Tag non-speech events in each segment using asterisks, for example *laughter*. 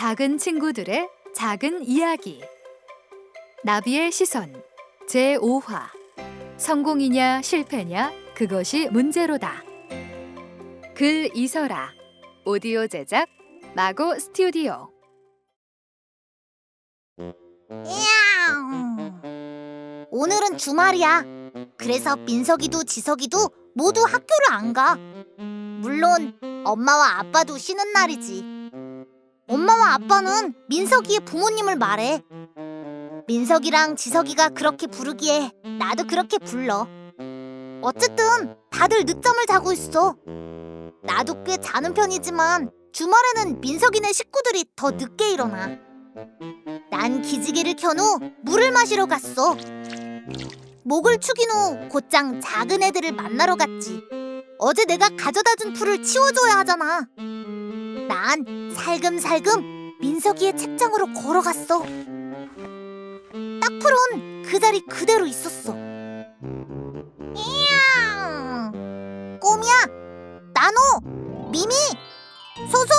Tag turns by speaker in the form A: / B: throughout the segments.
A: 작은 친구들의 작은 이야기. 나비의 시선 제5화. 성공이냐 실패냐 그것이 문제로다. 글 이설아. 오디오 제작 마고 스튜디오.
B: 야옹. 오늘은 주말이야. 그래서 민석이도 지석이도 모두 학교를 안 가. 물론 엄마와 아빠도 쉬는 날이지. 엄마와 아빠는 민석이의 부모님을 말해. 민석이랑 지석이가 그렇게 부르기에 나도 그렇게 불러. 어쨌든 다들 늦잠을 자고 있어. 나도 꽤 자는 편이지만 주말에는 민석이네 식구들이 더 늦게 일어나. 난 기지개를 켠 후 물을 마시러 갔어. 목을 축인 후 곧장 작은 애들을 만나러 갔지. 어제 내가 가져다 준 풀을 치워줘야 하잖아. 난 살금살금 민석이의 책장으로 걸어갔어. 딱 풀은 그 자리 그대로 있었어. 이야! 꼬미야, 나노, 미미, 소소!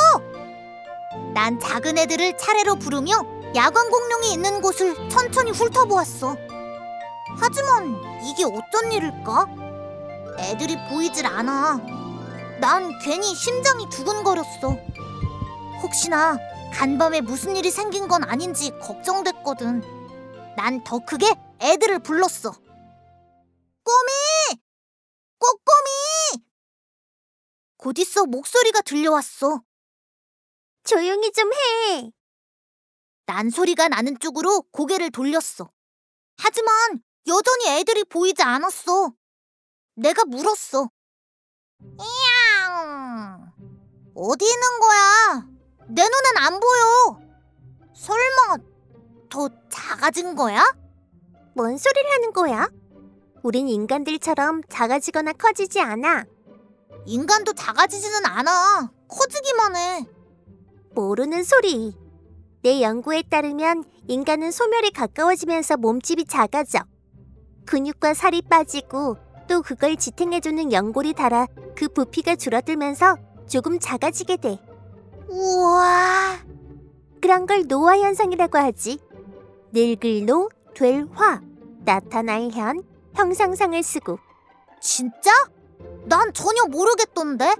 B: 난 작은 애들을 차례로 부르며 야광 공룡이 있는 곳을 천천히 훑어보았어. 하지만 이게 어쩐 일일까? 애들이 보이질 않아. 난 괜히 심장이 두근거렸어. 혹시나 간밤에 무슨 일이 생긴 건 아닌지 걱정됐거든. 난 더 크게 애들을 불렀어. 꼬미! 꼬꼬미! 곧 있어 목소리가 들려왔어. 조용히 좀 해. 난 소리가 나는 쪽으로 고개를 돌렸어. 하지만 여전히 애들이 보이지 않았어. 내가 물었어. 이양. 어디 있는 거야? 내 눈엔 안 보여. 설마 더 작아진 거야? 뭔 소리를 하는 거야? 우린 인간들처럼 작아지거나 커지지 않아. 인간도 작아지지는 않아. 커지기만 해. 모르는 소리. 내 연구에 따르면 인간은 소멸에 가까워지면서 몸집이 작아져. 근육과 살이 빠지고 또 그걸 지탱해주는 연골이 닳아 그 부피가 줄어들면서 조금 작아지게 돼. 우와. 그런 걸 노화 현상이라고 하지. 늙을 노, 될 화, 나타날 현, 형상상을 쓰고. 진짜? 난 전혀 모르겠던데.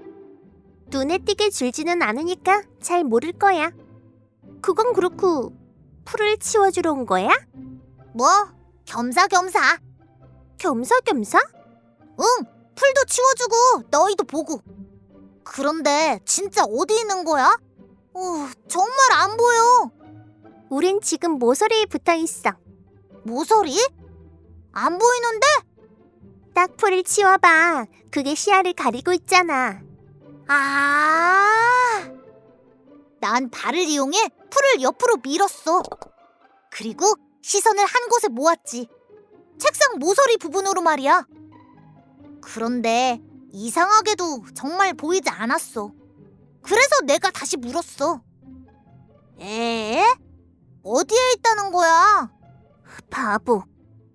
B: 눈에 띄게 줄지는 않으니까 잘 모를 거야. 그건 그렇고 풀을 치워주러 온 거야? 뭐 겸사겸사. 겸사겸사? 응, 풀도 치워주고 너희도 보고. 그런데 진짜 어디 있는 거야? 어, 정말 안 보여. 우린 지금 모서리에 붙어 있어. 모서리? 안 보이는데? 딱 풀을 치워봐. 그게 시야를 가리고 있잖아. 아. 난 발을 이용해 풀을 옆으로 밀었어. 그리고 시선을 한 곳에 모았지. 책상 모서리 부분으로 말이야. 그런데 이상하게도 정말 보이지 않았어. 그래서 내가 다시 물었어. 에? 어디에 있다는 거야? 바보.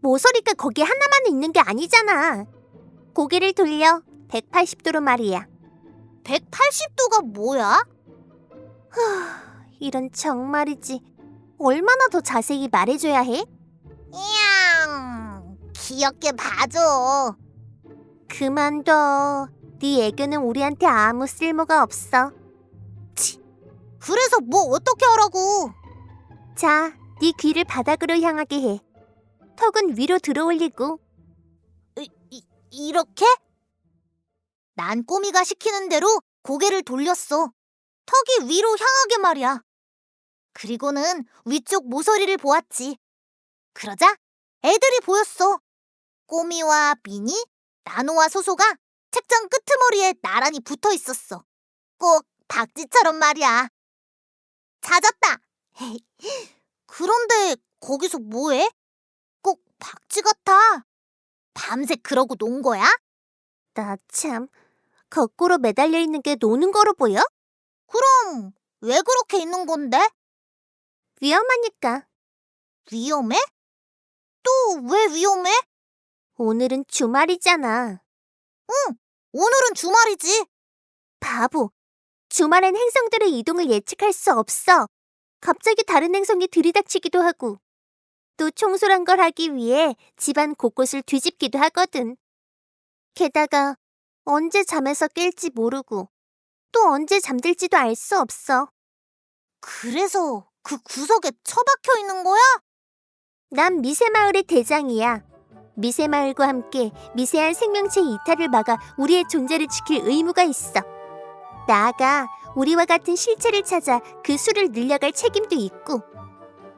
B: 모서리가 거기 하나만 있는 게 아니잖아. 고개를 돌려 180도로 말이야. 180도가 뭐야? 이런 정말이지. 얼마나 더 자세히 말해줘야 해? 이양, 귀엽게 봐줘. 그만둬. 네 애교는 우리한테 아무 쓸모가 없어. 치. 그래서 뭐 어떻게 하라고? 자, 네 귀를 바닥으로 향하게 해. 턱은 위로 들어올리고. 이, 이, 이렇게? 난 꼬미가 시키는 대로 고개를 돌렸어. 턱이 위로 향하게 말이야. 그리고는 위쪽 모서리를 보았지. 그러자 애들이 보였어. 꼬미와 미니, 나노와 소소가 책장 끄트머리에 나란히 붙어 있었어. 꼭 박쥐처럼 말이야. 찾았다. *laughs* 그런데 거기서 뭐해? 꼭 박쥐 같아. 밤새 그러고 논 거야? 나 참, 거꾸로 매달려 있는 게 노는 거로 보여? 그럼 왜 그렇게 있는 건데? 위험하니까. 위험해? 또 왜 위험해? 오늘은 주말이잖아. 응, 오늘은 주말이지. 바보. 주말엔 행성들의 이동을 예측할 수 없어. 갑자기 다른 행성이 들이닥치기도 하고 또 청소란 걸 하기 위해 집안 곳곳을 뒤집기도 하거든. 게다가 언제 잠에서 깰지 모르고 또 언제 잠들지도 알 수 없어. 그래서 그 구석에 처박혀 있는 거야? 난 미세마을의 대장이야. 미세 마을과 함께 미세한 생명체 이탈을 막아 우리의 존재를 지킬 의무가 있어. 나아가 우리와 같은 실체를 찾아 그 수를 늘려갈 책임도 있고.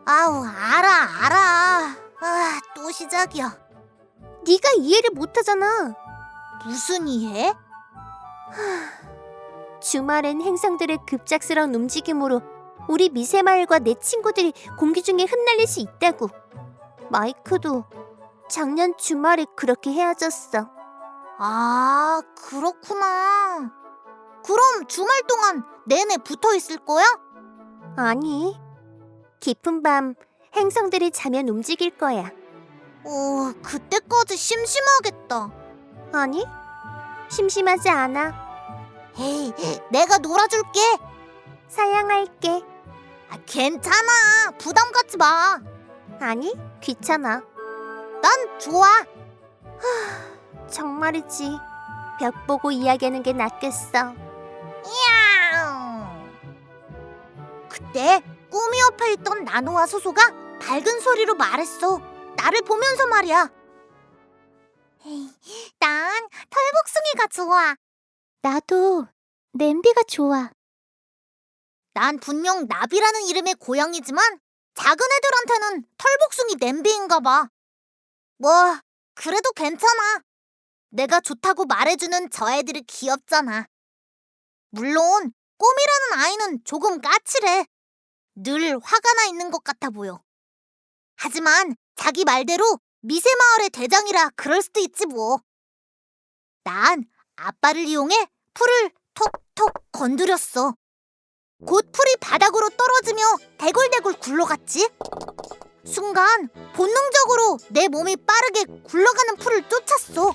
B: 아우 알아 알아. 아 또 시작이야. 네가 이해를 못하잖아. 무슨 이해? *sighs* 주말엔 행성들의 급작스러운 움직임으로 우리 미세마을과 내 친구들이 공기 중에 흩날릴 수 있다고. 마이크도 작년 주말에 그렇게 헤어졌어. 아, 그렇구나. 그럼 주말 동안 내내 붙어 있을 거야? 아니. 깊은 밤 행성들이 자면 움직일 거야. 어, 그때까지 심심하겠다. 아니, 심심하지 않아. 에이, 내가 놀아줄게. 사양할게. 아, 괜찮아. 부담 갖지 마. 아니, 귀찮아. 난 좋아. 하, 정말이지. 벽 보고 이야기하는 게 낫겠어. 야옹. 그때 꿈이 옆에 있던 나노와 소소가 밝은 소리로 말했어. 나를 보면서 말이야. 난 털복숭이가 좋아. 나도 냄비가 좋아. 난 분명 나비라는 이름의 고양이지만 작은 애들한테는 털복숭이 냄비인가 봐. 뭐, 그래도 괜찮아. 내가 좋다고 말해주는 저 애들이 귀엽잖아. 물론, 꿈이라는 아이는 조금 까칠해. 늘 화가 나 있는 것 같아 보여. 하지만 자기 말대로 미세마을의 대장이라 그럴 수도 있지 뭐. 난 아빠를 이용해 풀을 톡톡 건드렸어. 곧 풀이 바닥으로 떨어지며 대굴대굴 굴러갔지. 순간 본능적으로 내 몸이 빠르게 굴러가는 풀을 쫓았어.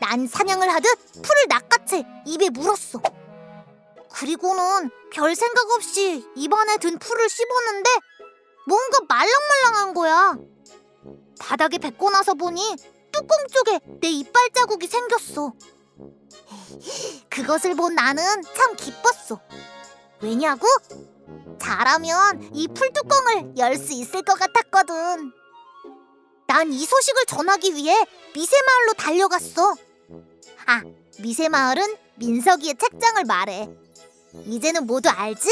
B: 난 사냥을 하듯 풀을 낚아채 입에 물었어. 그리고는 별 생각 없이 입안에 든 풀을 씹었는데 뭔가 말랑말랑한 거야. 바닥에 뱉고 나서 보니 뚜껑 쪽에 내 이빨 자국이 생겼어. *laughs* 그것을 본 나는 참 기뻤어. 왜냐고? 잘하면 이 풀뚜껑을 열 수 있을 것 같았거든. 난 이 소식을 전하기 위해 미세 마을로 달려갔어. 아, 미세 마을은 민석이의 책장을 말해. 이제는 모두 알지?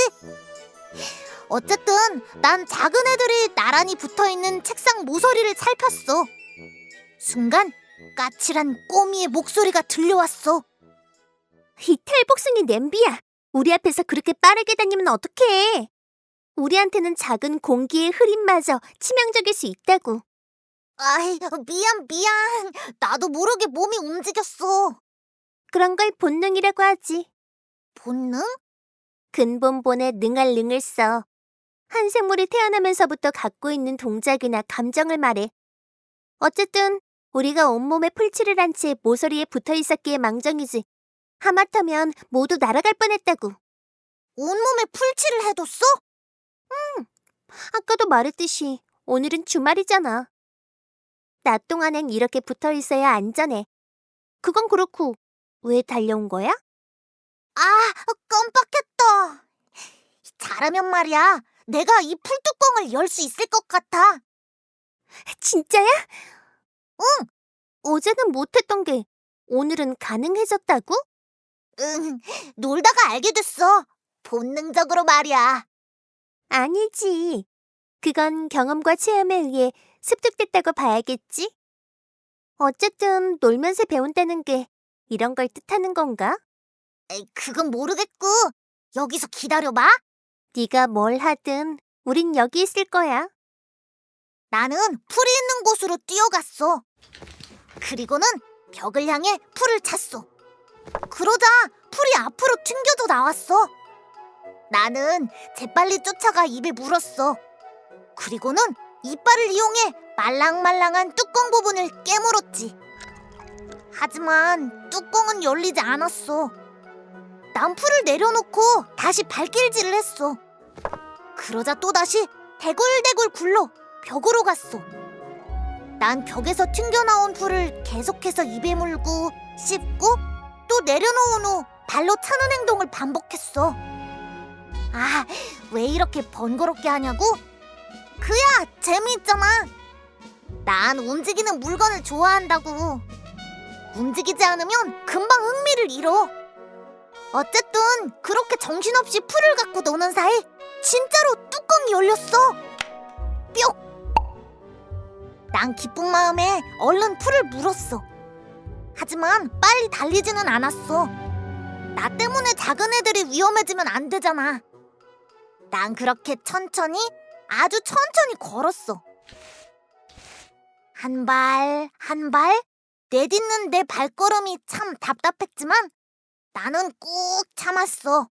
B: 어쨌든 난 작은 애들이 나란히 붙어 있는 책상 모서리를 살폈어. 순간 까칠한 꼬미의 목소리가 들려왔어. 이 탈복숭이 냄비야. 우리 앞에서 그렇게 빠르게 다니면 어떡해? 우리한테는 작은 공기의 흐림마저 치명적일 수 있다고. 아이, 미안, 미안. 나도 모르게 몸이 움직였어. 그런 걸 본능이라고 하지. 본능? 근본본에 능할 능을 써. 한 생물이 태어나면서부터 갖고 있는 동작이나 감정을 말해. 어쨌든 우리가 온몸에 풀칠을 한 채 모서리에 붙어 있었기에 망정이지. 하마터면 모두 날아갈 뻔했다고. 온몸에 풀칠을 해뒀어? 응. 아까도 말했듯이 오늘은 주말이잖아. 낮 동안엔 이렇게 붙어 있어야 안전해. 그건 그렇고 왜 달려온 거야? 아, 깜빡했다. 잘하면 말이야. 내가 이 풀뚜껑을 열 수 있을 것 같아. 진짜야? 응. 어제는 못했던 게 오늘은 가능해졌다고? 응, 놀다가 알게 됐어. 본능적으로 말이야. 아니지. 그건 경험과 체험에 의해 습득됐다고 봐야겠지? 어쨌든 놀면서 배운다는 게 이런 걸 뜻하는 건가? 에이, 그건 모르겠고 여기서 기다려봐. 네가 뭘 하든 우린 여기 있을 거야. 나는 풀이 있는 곳으로 뛰어갔어. 그리고는 벽을 향해 풀을 찼어. 그러자 풀이 앞으로 튕겨져 나왔어. 나는 재빨리 쫓아가 입에 물었어. 그리고는 이빨을 이용해 말랑말랑한 뚜껑 부분을 깨물었지. 하지만 뚜껑은 열리지 않았어. 난 풀을 내려놓고 다시 발길질을 했어. 그러자 또다시 대굴대굴 굴러 벽으로 갔어. 난 벽에서 튕겨나온 풀을 계속해서 입에 물고 씹고 또 내려놓은 후 발로 차는 행동을 반복했어. 아, 왜 이렇게 번거롭게 하냐고? 그야 재미있잖아. 난 움직이는 물건을 좋아한다고. 움직이지 않으면 금방 흥미를 잃어. 어쨌든 그렇게 정신없이 풀을 갖고 노는 사이 진짜로 뚜껑이 열렸어. 뿅! 난 기쁜 마음에 얼른 풀을 물었어. 하지만 빨리 달리지는 않았어. 나 때문에 작은 애들이 위험해지면 안 되잖아. 난 그렇게 천천히, 아주 천천히 걸었어. 한 발, 한 발, 내딛는 내 발걸음이 참 답답했지만 나는 꾹 참았어.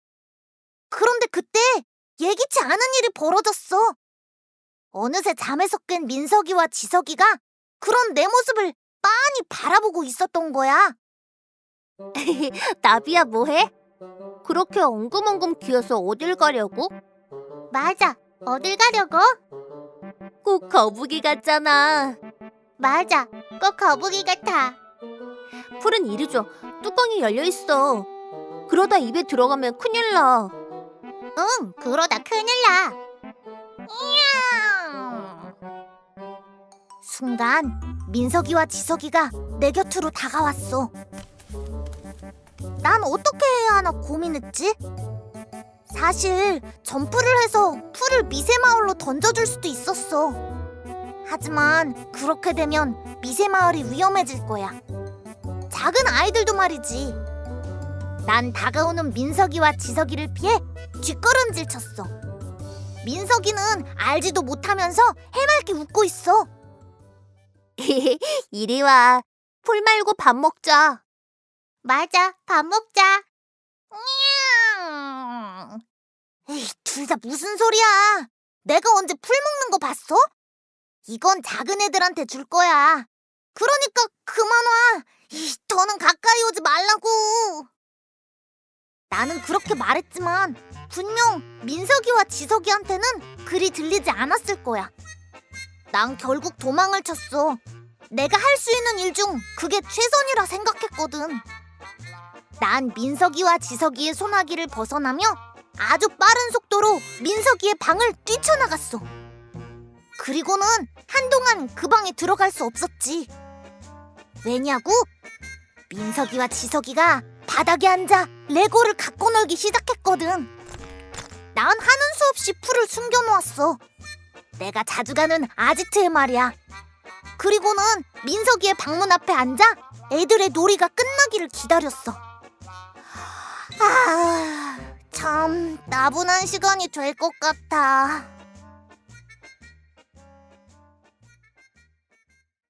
B: 그런데 그때 예기치 않은 일이 벌어졌어. 어느새 잠에서 깬 민석이와 지석이가 그런 내 모습을 빤히 바라보고 있었던 거야. *laughs* 나비야 뭐해? 그렇게 엉금엉금 기어서 어딜 가려고? 맞아, 어딜 가려고? 꼭 거북이 같잖아. 맞아, 꼭 거북이 같아. 풀은 이리 줘. 뚜껑이 열려 있어. 그러다 입에 들어가면 큰일 나. 응, 그러다 큰일 나. 이야. 순간 민석이와 지석이가 내 곁으로 다가왔어. 난 어떻게 해야 하나 고민했지? 사실 점프를 해서 풀을 미세 마을로 던져줄 수도 있었어. 하지만 그렇게 되면 미세 마을이 위험해질 거야. 작은 아이들도 말이지. 난 다가오는 민석이와 지석이를 피해 뒷걸음질 쳤어. 민석이는 알지도 못하면서 해맑게 웃고 있어. *laughs* 이리 와. 풀 말고 밥 먹자. 맞아, 밥 먹자. 둘다 무슨 소리야? 내가 언제 풀 먹는 거 봤어? 이건 작은 애들한테 줄 거야. 그러니까 그만 와. 이, 더는 가까이 오지 말라고. 나는 그렇게 말했지만 분명 민석이와 지석이한테는 그리 들리지 않았을 거야. 난 결국 도망을 쳤어. 내가 할 수 있는 일 중 그게 최선이라 생각했거든. 난 민석이와 지석이의 소나기를 벗어나며 아주 빠른 속도로 민석이의 방을 뛰쳐나갔어. 그리고는 한동안 그 방에 들어갈 수 없었지. 왜냐고? 민석이와 지석이가 바닥에 앉아 레고를 갖고 놀기 시작했거든. 난 하는 수 없이 풀을 숨겨놓았어. 내가 자주 가는 아지트에 말이야. 그리고는 민석이의 방문 앞에 앉아 애들의 놀이가 끝나기를 기다렸어. 아, 참 나분한 시간이 될 것 같아.